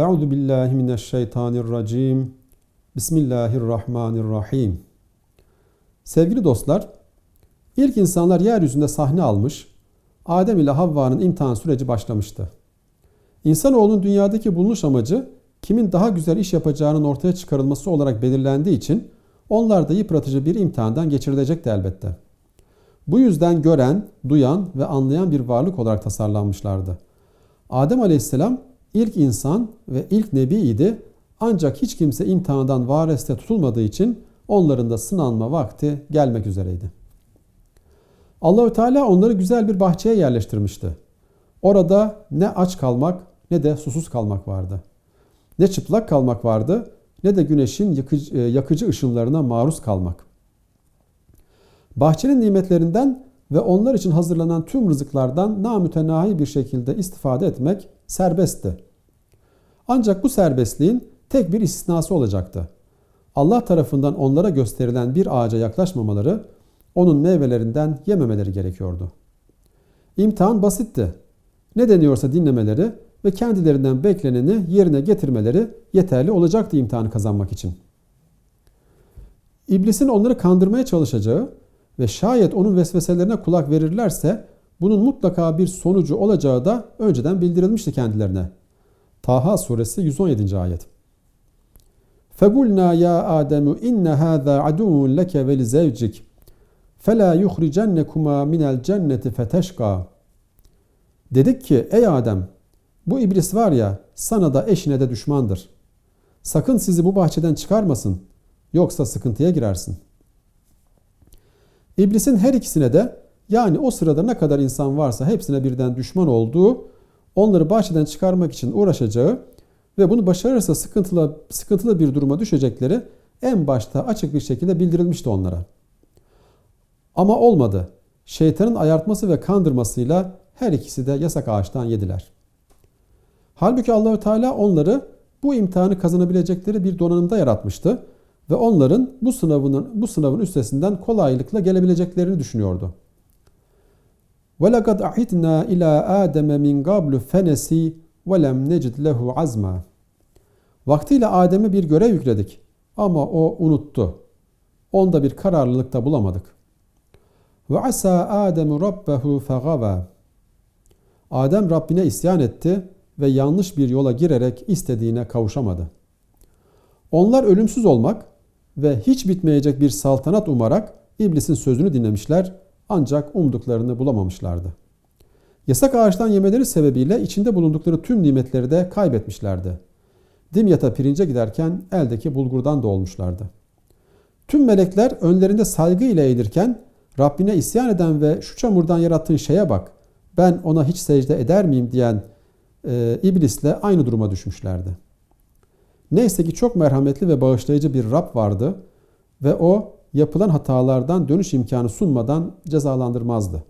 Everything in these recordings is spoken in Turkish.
Euzu billahi mineşşeytanirracim. Bismillahirrahmanirrahim. Sevgili dostlar, ilk insanlar yeryüzünde sahne almış, Adem ile Havva'nın imtihan süreci başlamıştı. İnsanoğlunun dünyadaki bulunuş amacı kimin daha güzel iş yapacağının ortaya çıkarılması olarak belirlendiği için onlar da yıpratıcı bir imtihandan geçirilecekti elbette. Bu yüzden gören, duyan ve anlayan bir varlık olarak tasarlanmışlardı. Adem Aleyhisselam ilk insan ve ilk nebi idi ancak hiç kimse imtihandan vareste tutulmadığı için onların da sınanma vakti gelmek üzereydi. Allahü Teala onları güzel bir bahçeye yerleştirmişti. Orada ne aç kalmak ne de susuz kalmak vardı. Ne çıplak kalmak vardı ne de güneşin yakıcı, yakıcı ışınlarına maruz kalmak. Bahçenin nimetlerinden ve onlar için hazırlanan tüm rızıklardan namütenahi bir şekilde istifade etmek serbestti. Ancak bu serbestliğin tek bir istisnası olacaktı. Allah tarafından onlara gösterilen bir ağaca yaklaşmamaları, onun meyvelerinden yememeleri gerekiyordu. İmtihan basitti. Ne deniyorsa dinlemeleri ve kendilerinden bekleneni yerine getirmeleri yeterli olacaktı imtihanı kazanmak için. İblisin onları kandırmaya çalışacağı ve şayet onun vesveselerine kulak verirlerse bunun mutlaka bir sonucu olacağı da önceden bildirilmişti kendilerine. Taha suresi 117. ayet. فَقُلْنَا يَا آدَمُ اِنَّ هَذَا عَدُوٌ لَكَ وَلِزَوْجِكَ فَلَا يُخْرِجَنَّكُمَا مِنَ الْجَنَّةِ فَتَشْقَى Dedik ki ey Adem bu iblis var ya sana da eşine de düşmandır. Sakın sizi bu bahçeden çıkarmasın yoksa sıkıntıya girersin. İblisin her ikisine de yani o sırada ne kadar insan varsa hepsine birden düşman olduğu, onları bahçeden çıkarmak için uğraşacağı ve bunu başarırsa sıkıntılı, sıkıntılı bir duruma düşecekleri en başta açık bir şekilde bildirilmişti onlara. Ama olmadı. Şeytanın ayartması ve kandırmasıyla her ikisi de yasak ağaçtan yediler. Halbuki Allahü Teala onları bu imtihanı kazanabilecekleri bir donanımda yaratmıştı ve onların bu sınavının bu sınavın üstesinden kolaylıkla gelebileceklerini düşünüyordu. وَلَقَدْ أَحِدْنَا إِلَى آدَمَ مِنْ قَبْلُ فَنَسِي وَلَمْ نَجِدْ لَهُ عَزْمًا Vaktiyle Adem'e bir görev yükledik ama o unuttu. Onda bir kararlılıkta bulamadık. وَعَسَى آدَمُ رَبَّهُ فَغَوَى Adem Rabbine isyan etti ve yanlış bir yola girerek istediğine kavuşamadı. Onlar ölümsüz olmak ve hiç bitmeyecek bir saltanat umarak iblisin sözünü dinlemişler ancak umduklarını bulamamışlardı. Yasak ağaçtan yemeleri sebebiyle içinde bulundukları tüm nimetleri de kaybetmişlerdi. Dimyat'a pirince giderken eldeki bulgurdan da olmuşlardı. Tüm melekler önlerinde saygı ile eğilirken Rabbine isyan eden ve şu çamurdan yarattığın şeye bak ben ona hiç secde eder miyim diyen e, iblisle aynı duruma düşmüşlerdi. Neyse ki çok merhametli ve bağışlayıcı bir Rab vardı ve o yapılan hatalardan dönüş imkanı sunmadan cezalandırmazdı.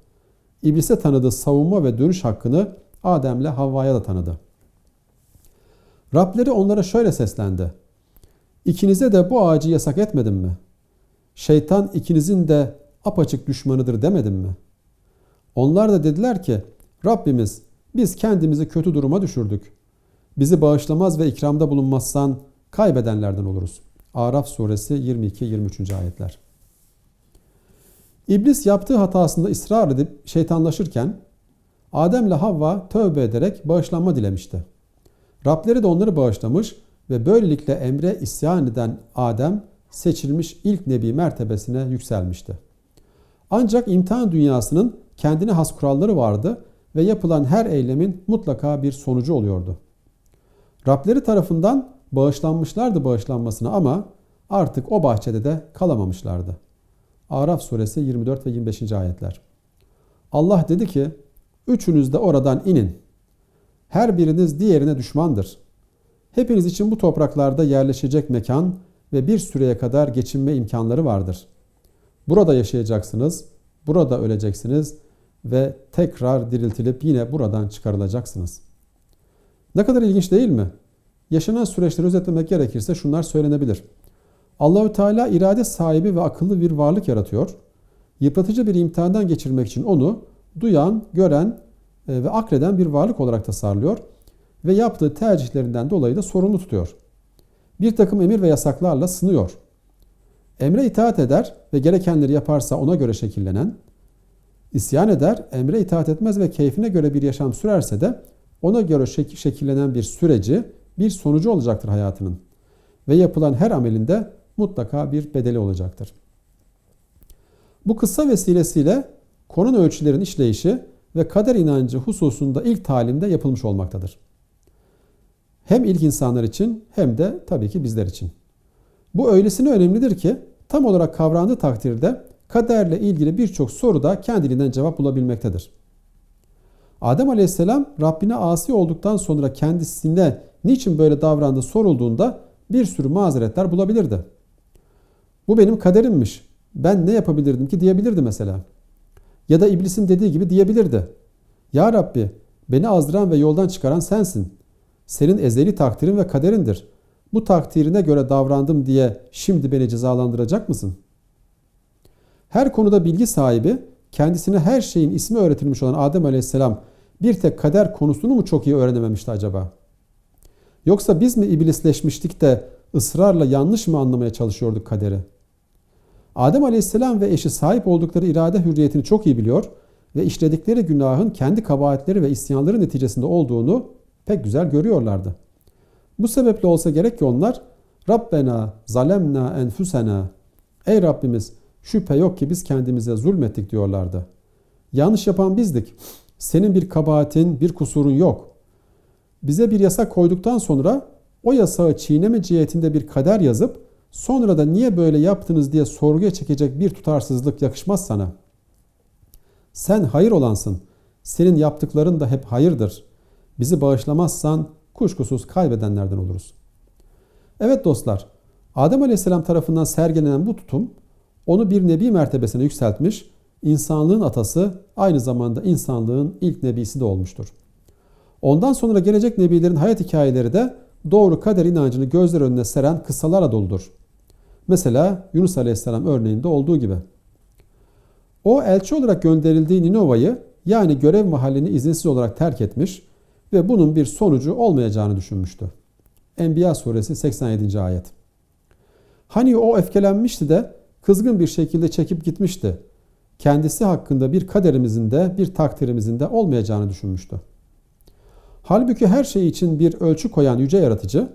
İblise tanıdığı savunma ve dönüş hakkını Adem'le Havva'ya da tanıdı. Rableri onlara şöyle seslendi. İkinize de bu ağacı yasak etmedim mi? Şeytan ikinizin de apaçık düşmanıdır demedim mi? Onlar da dediler ki Rabbimiz biz kendimizi kötü duruma düşürdük. Bizi bağışlamaz ve ikramda bulunmazsan kaybedenlerden oluruz. Araf suresi 22-23. ayetler. İblis yaptığı hatasında ısrar edip şeytanlaşırken Adem ile Havva tövbe ederek bağışlanma dilemişti. Rableri de onları bağışlamış ve böylelikle emre isyan eden Adem seçilmiş ilk nebi mertebesine yükselmişti. Ancak imtihan dünyasının kendine has kuralları vardı ve yapılan her eylemin mutlaka bir sonucu oluyordu. Rableri tarafından bağışlanmışlardı bağışlanmasına ama artık o bahçede de kalamamışlardı. Araf suresi 24 ve 25. ayetler. Allah dedi ki, üçünüz de oradan inin. Her biriniz diğerine düşmandır. Hepiniz için bu topraklarda yerleşecek mekan ve bir süreye kadar geçinme imkanları vardır. Burada yaşayacaksınız, burada öleceksiniz ve tekrar diriltilip yine buradan çıkarılacaksınız. Ne kadar ilginç değil mi? Yaşanan süreçleri özetlemek gerekirse şunlar söylenebilir. Allahü Teala irade sahibi ve akıllı bir varlık yaratıyor. Yıpratıcı bir imtihandan geçirmek için onu duyan, gören e, ve akreden bir varlık olarak tasarlıyor. ve yaptığı tercihlerinden dolayı da sorumlu tutuyor. Bir takım emir ve yasaklarla sınıyor. Emre itaat eder ve gerekenleri yaparsa ona göre şekillenen, isyan eder, emre itaat etmez ve keyfine göre bir yaşam sürerse de ona göre şek- şekillenen bir süreci, bir sonucu olacaktır hayatının. Ve yapılan her amelinde mutlaka bir bedeli olacaktır. Bu kıssa vesilesiyle konun ölçülerin işleyişi ve kader inancı hususunda ilk talimde yapılmış olmaktadır. Hem ilk insanlar için hem de tabii ki bizler için. Bu öylesine önemlidir ki tam olarak kavrandığı takdirde kaderle ilgili birçok soruda kendiliğinden cevap bulabilmektedir. Adem Aleyhisselam Rabbine asi olduktan sonra kendisine niçin böyle davrandığı sorulduğunda bir sürü mazeretler bulabilirdi. Bu benim kaderimmiş. Ben ne yapabilirdim ki diyebilirdi mesela. Ya da iblisin dediği gibi diyebilirdi. Ya Rabbi beni azdıran ve yoldan çıkaran sensin. Senin ezeli takdirin ve kaderindir. Bu takdirine göre davrandım diye şimdi beni cezalandıracak mısın? Her konuda bilgi sahibi, kendisine her şeyin ismi öğretilmiş olan Adem Aleyhisselam bir tek kader konusunu mu çok iyi öğrenememişti acaba? Yoksa biz mi iblisleşmiştik de ısrarla yanlış mı anlamaya çalışıyorduk kaderi? Adem Aleyhisselam ve eşi sahip oldukları irade hürriyetini çok iyi biliyor ve işledikleri günahın kendi kabahatleri ve isyanları neticesinde olduğunu pek güzel görüyorlardı. Bu sebeple olsa gerek ki onlar Rabbena zalemna enfusena Ey Rabbimiz şüphe yok ki biz kendimize zulmettik diyorlardı. Yanlış yapan bizdik. Senin bir kabahatin, bir kusurun yok. Bize bir yasak koyduktan sonra o yasağı çiğneme cihetinde bir kader yazıp sonra da niye böyle yaptınız diye sorguya çekecek bir tutarsızlık yakışmaz sana. Sen hayır olansın. Senin yaptıkların da hep hayırdır. Bizi bağışlamazsan kuşkusuz kaybedenlerden oluruz. Evet dostlar, Adem Aleyhisselam tarafından sergilenen bu tutum onu bir nebi mertebesine yükseltmiş, insanlığın atası aynı zamanda insanlığın ilk nebisi de olmuştur. Ondan sonra gelecek nebilerin hayat hikayeleri de doğru kader inancını gözler önüne seren kıssalarla doludur. Mesela Yunus Aleyhisselam örneğinde olduğu gibi. O elçi olarak gönderildiği Ninova'yı yani görev mahallini izinsiz olarak terk etmiş ve bunun bir sonucu olmayacağını düşünmüştü. Enbiya suresi 87. ayet. Hani o öfkelenmişti de kızgın bir şekilde çekip gitmişti. Kendisi hakkında bir kaderimizin de bir takdirimizin de olmayacağını düşünmüştü. Halbuki her şey için bir ölçü koyan yüce yaratıcı,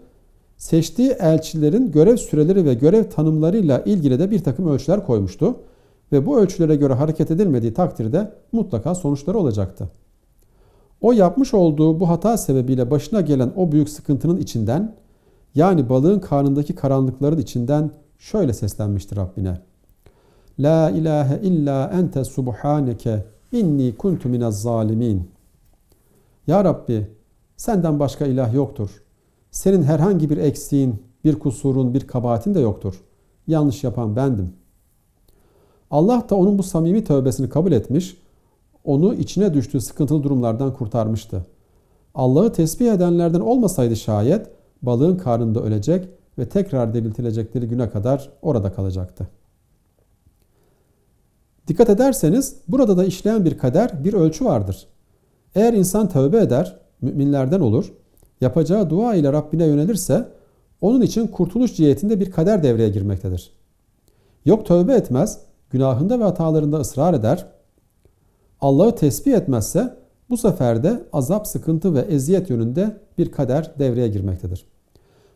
seçtiği elçilerin görev süreleri ve görev tanımlarıyla ilgili de bir takım ölçüler koymuştu ve bu ölçülere göre hareket edilmediği takdirde mutlaka sonuçları olacaktı. O yapmış olduğu bu hata sebebiyle başına gelen o büyük sıkıntının içinden yani balığın karnındaki karanlıkların içinden şöyle seslenmiştir Rabbine. La ilahe illa ente subhaneke inni kuntu minez zalimin. Ya Rabbi senden başka ilah yoktur. Senin herhangi bir eksiğin, bir kusurun, bir kabahatin de yoktur. Yanlış yapan bendim. Allah da onun bu samimi tövbesini kabul etmiş, onu içine düştüğü sıkıntılı durumlardan kurtarmıştı. Allah'ı tesbih edenlerden olmasaydı şayet balığın karnında ölecek ve tekrar diriltilecekleri güne kadar orada kalacaktı. Dikkat ederseniz burada da işleyen bir kader, bir ölçü vardır. Eğer insan tövbe eder, müminlerden olur, yapacağı dua ile Rabbine yönelirse onun için kurtuluş cihetinde bir kader devreye girmektedir. Yok tövbe etmez, günahında ve hatalarında ısrar eder, Allah'ı tesbih etmezse bu sefer de azap, sıkıntı ve eziyet yönünde bir kader devreye girmektedir.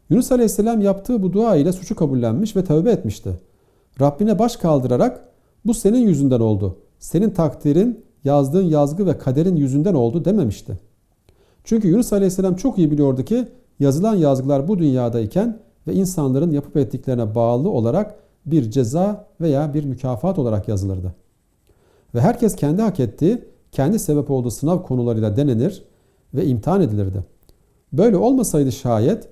Yunus Aleyhisselam yaptığı bu dua ile suçu kabullenmiş ve tövbe etmişti. Rabbine baş kaldırarak bu senin yüzünden oldu. Senin takdirin, yazdığın yazgı ve kaderin yüzünden oldu dememişti. Çünkü Yunus Aleyhisselam çok iyi biliyordu ki yazılan yazgılar bu dünyadayken ve insanların yapıp ettiklerine bağlı olarak bir ceza veya bir mükafat olarak yazılırdı. Ve herkes kendi hak ettiği, kendi sebep olduğu sınav konularıyla denenir ve imtihan edilirdi. Böyle olmasaydı şayet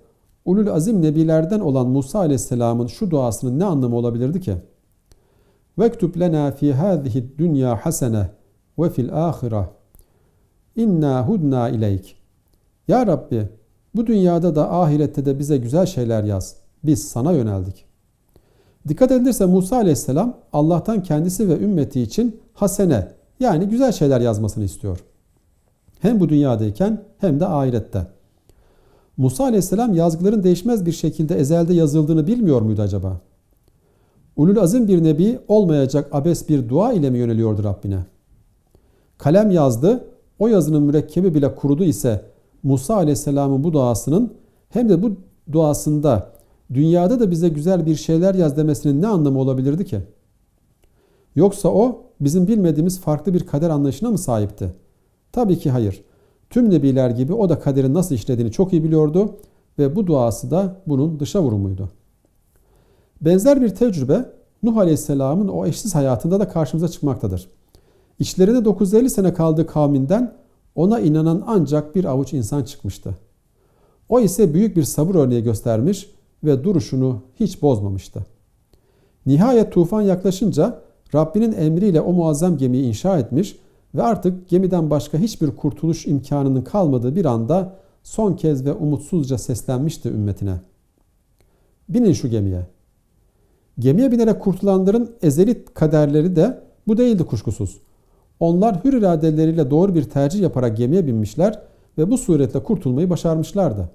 ulul azim nebilerden olan Musa aleyhisselamın şu duasının ne anlamı olabilirdi ki? Vektub lena fi hâzihi dünya hasene ve fil ahire inna hudna ileyk. Ya Rabbi bu dünyada da ahirette de bize güzel şeyler yaz. Biz sana yöneldik. Dikkat edilirse Musa aleyhisselam Allah'tan kendisi ve ümmeti için hasene yani güzel şeyler yazmasını istiyor. Hem bu dünyadayken hem de ahirette. Musa aleyhisselam yazgıların değişmez bir şekilde ezelde yazıldığını bilmiyor muydu acaba? Ulul azim bir nebi olmayacak abes bir dua ile mi yöneliyordu Rabbine? Kalem yazdı, o yazının mürekkebi bile kurudu ise Musa aleyhisselamın bu duasının hem de bu duasında dünyada da bize güzel bir şeyler yaz demesinin ne anlamı olabilirdi ki? Yoksa o bizim bilmediğimiz farklı bir kader anlayışına mı sahipti? Tabii ki hayır. Tüm nebiler gibi o da kaderin nasıl işlediğini çok iyi biliyordu ve bu duası da bunun dışa vurumuydu. Benzer bir tecrübe Nuh Aleyhisselam'ın o eşsiz hayatında da karşımıza çıkmaktadır. İçlerinde 950 sene kaldığı kavminden ona inanan ancak bir avuç insan çıkmıştı. O ise büyük bir sabır örneği göstermiş ve duruşunu hiç bozmamıştı. Nihayet tufan yaklaşınca Rabbinin emriyle o muazzam gemiyi inşa etmiş ve artık gemiden başka hiçbir kurtuluş imkanının kalmadığı bir anda son kez ve umutsuzca seslenmişti ümmetine. Binin şu gemiye. Gemiye binerek kurtulanların ezeli kaderleri de bu değildi kuşkusuz. Onlar hür iradeleriyle doğru bir tercih yaparak gemiye binmişler ve bu suretle kurtulmayı başarmışlardı.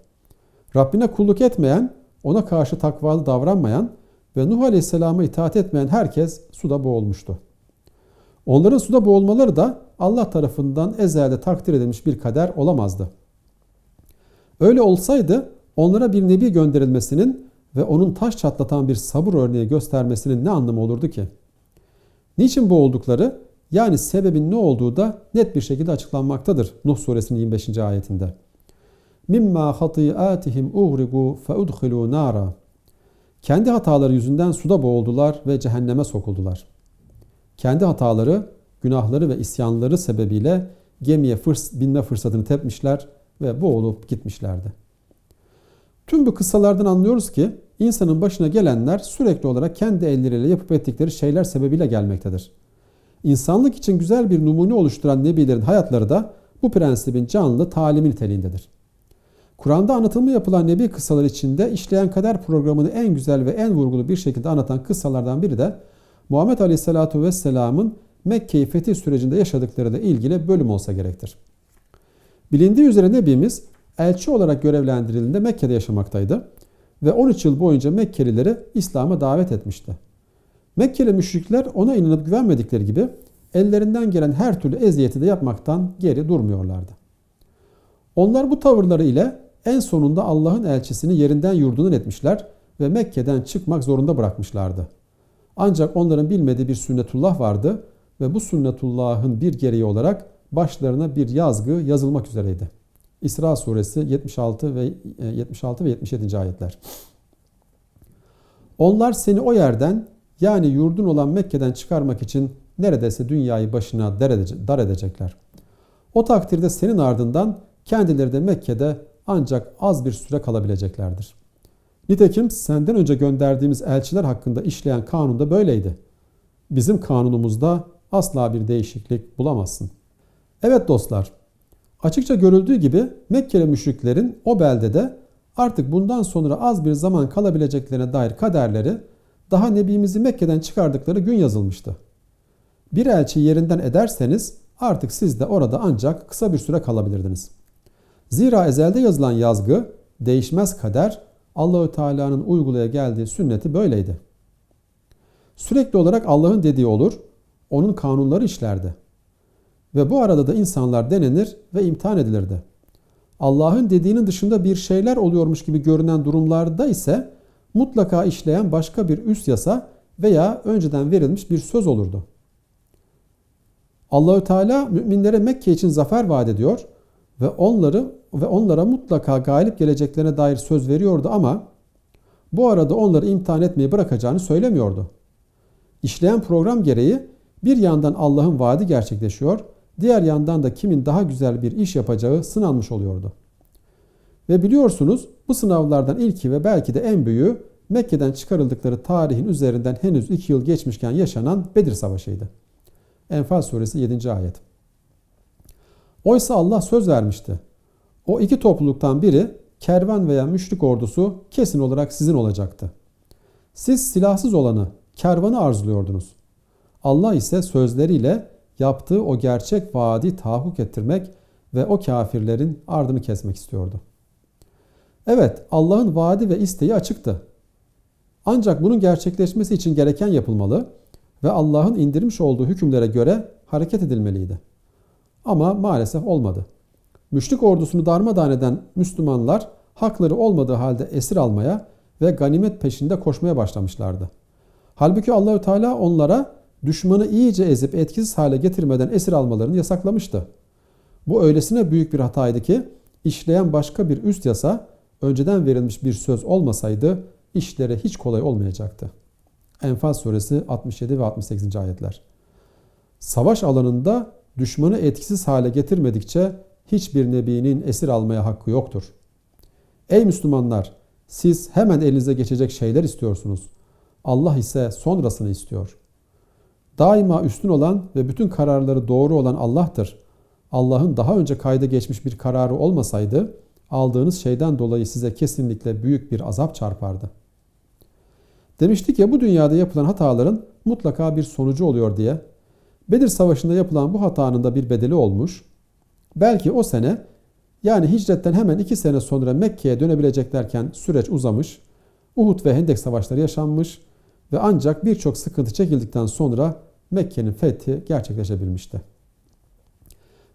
Rabbine kulluk etmeyen, ona karşı takvalı davranmayan ve Nuh Aleyhisselam'a itaat etmeyen herkes suda boğulmuştu. Onların suda boğulmaları da Allah tarafından ezelde takdir edilmiş bir kader olamazdı. Öyle olsaydı onlara bir nebi gönderilmesinin ve onun taş çatlatan bir sabır örneği göstermesinin ne anlamı olurdu ki? Niçin bu oldukları yani sebebin ne olduğu da net bir şekilde açıklanmaktadır Nuh suresinin 25. ayetinde. Mimma hatiatihim uhrigu feudkhilu nara. Kendi hataları yüzünden suda boğuldular ve cehenneme sokuldular. Kendi hataları, günahları ve isyanları sebebiyle gemiye fırs binme fırsatını tepmişler ve boğulup gitmişlerdi. Tüm bu kıssalardan anlıyoruz ki insanın başına gelenler sürekli olarak kendi elleriyle yapıp ettikleri şeyler sebebiyle gelmektedir. İnsanlık için güzel bir numune oluşturan nebilerin hayatları da bu prensibin canlı talimi niteliğindedir. Kur'an'da anlatımı yapılan nebi kıssalar içinde işleyen kader programını en güzel ve en vurgulu bir şekilde anlatan kıssalardan biri de Muhammed Aleyhisselatü Vesselam'ın Mekke'yi fetih sürecinde yaşadıkları da ilgili bölüm olsa gerektir. Bilindiği üzere Nebimiz elçi olarak görevlendirildiğinde Mekke'de yaşamaktaydı ve 13 yıl boyunca Mekkelileri İslam'a davet etmişti. Mekkeli müşrikler ona inanıp güvenmedikleri gibi ellerinden gelen her türlü eziyeti de yapmaktan geri durmuyorlardı. Onlar bu tavırları ile en sonunda Allah'ın elçisini yerinden yurdundan etmişler ve Mekke'den çıkmak zorunda bırakmışlardı. Ancak onların bilmediği bir sünnetullah vardı ve bu sünnetullahın bir gereği olarak başlarına bir yazgı yazılmak üzereydi. İsra suresi 76 ve 76 ve 77. ayetler. Onlar seni o yerden yani yurdun olan Mekke'den çıkarmak için neredeyse dünyayı başına dar edecekler. O takdirde senin ardından kendileri de Mekke'de ancak az bir süre kalabileceklerdir. Nitekim senden önce gönderdiğimiz elçiler hakkında işleyen kanun da böyleydi. Bizim kanunumuzda asla bir değişiklik bulamazsın. Evet dostlar, açıkça görüldüğü gibi Mekkeli müşriklerin o beldede artık bundan sonra az bir zaman kalabileceklerine dair kaderleri daha Nebimizi Mekke'den çıkardıkları gün yazılmıştı. Bir elçi yerinden ederseniz artık siz de orada ancak kısa bir süre kalabilirdiniz. Zira ezelde yazılan yazgı, değişmez kader, Allahü Teala'nın uygulaya geldiği sünneti böyleydi. Sürekli olarak Allah'ın dediği olur, onun kanunları işlerdi. Ve bu arada da insanlar denenir ve imtihan edilirdi. Allah'ın dediğinin dışında bir şeyler oluyormuş gibi görünen durumlarda ise mutlaka işleyen başka bir üst yasa veya önceden verilmiş bir söz olurdu. Allahü Teala müminlere Mekke için zafer vaat ediyor ve onları ve onlara mutlaka galip geleceklerine dair söz veriyordu ama bu arada onları imtihan etmeyi bırakacağını söylemiyordu. İşleyen program gereği bir yandan Allah'ın vaadi gerçekleşiyor, diğer yandan da kimin daha güzel bir iş yapacağı sınanmış oluyordu. Ve biliyorsunuz bu sınavlardan ilki ve belki de en büyüğü Mekke'den çıkarıldıkları tarihin üzerinden henüz iki yıl geçmişken yaşanan Bedir Savaşı'ydı. Enfal suresi 7. ayet. Oysa Allah söz vermişti. O iki topluluktan biri kervan veya müşrik ordusu kesin olarak sizin olacaktı. Siz silahsız olanı, kervanı arzuluyordunuz. Allah ise sözleriyle yaptığı o gerçek vaadi tahakkuk ettirmek ve o kafirlerin ardını kesmek istiyordu. Evet, Allah'ın vaadi ve isteği açıktı. Ancak bunun gerçekleşmesi için gereken yapılmalı ve Allah'ın indirmiş olduğu hükümlere göre hareket edilmeliydi. Ama maalesef olmadı. Müşrik ordusunu darmadağın eden Müslümanlar hakları olmadığı halde esir almaya ve ganimet peşinde koşmaya başlamışlardı. Halbuki Allahü Teala onlara düşmanı iyice ezip etkisiz hale getirmeden esir almalarını yasaklamıştı. Bu öylesine büyük bir hataydı ki işleyen başka bir üst yasa önceden verilmiş bir söz olmasaydı işleri hiç kolay olmayacaktı. Enfal suresi 67 ve 68. ayetler. Savaş alanında düşmanı etkisiz hale getirmedikçe hiçbir nebinin esir almaya hakkı yoktur. Ey Müslümanlar! Siz hemen elinize geçecek şeyler istiyorsunuz. Allah ise sonrasını istiyor. Daima üstün olan ve bütün kararları doğru olan Allah'tır. Allah'ın daha önce kayda geçmiş bir kararı olmasaydı aldığınız şeyden dolayı size kesinlikle büyük bir azap çarpardı. Demiştik ya bu dünyada yapılan hataların mutlaka bir sonucu oluyor diye. Bedir Savaşı'nda yapılan bu hatanın da bir bedeli olmuş. Belki o sene yani hicretten hemen iki sene sonra Mekke'ye dönebileceklerken süreç uzamış. Uhud ve Hendek savaşları yaşanmış ve ancak birçok sıkıntı çekildikten sonra Mekke'nin fethi gerçekleşebilmişti.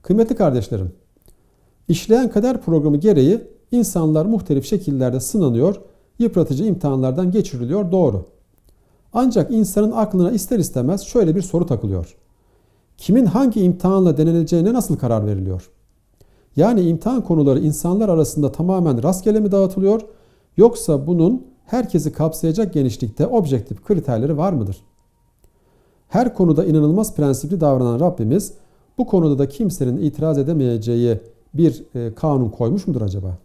Kıymetli kardeşlerim, işleyen kader programı gereği insanlar muhtelif şekillerde sınanıyor, yıpratıcı imtihanlardan geçiriliyor doğru. Ancak insanın aklına ister istemez şöyle bir soru takılıyor. Kimin hangi imtihanla deneneceğine nasıl karar veriliyor? Yani imtihan konuları insanlar arasında tamamen rastgele mi dağıtılıyor yoksa bunun herkesi kapsayacak genişlikte objektif kriterleri var mıdır? Her konuda inanılmaz prensipli davranan Rabbimiz bu konuda da kimsenin itiraz edemeyeceği bir e, kanun koymuş mudur acaba?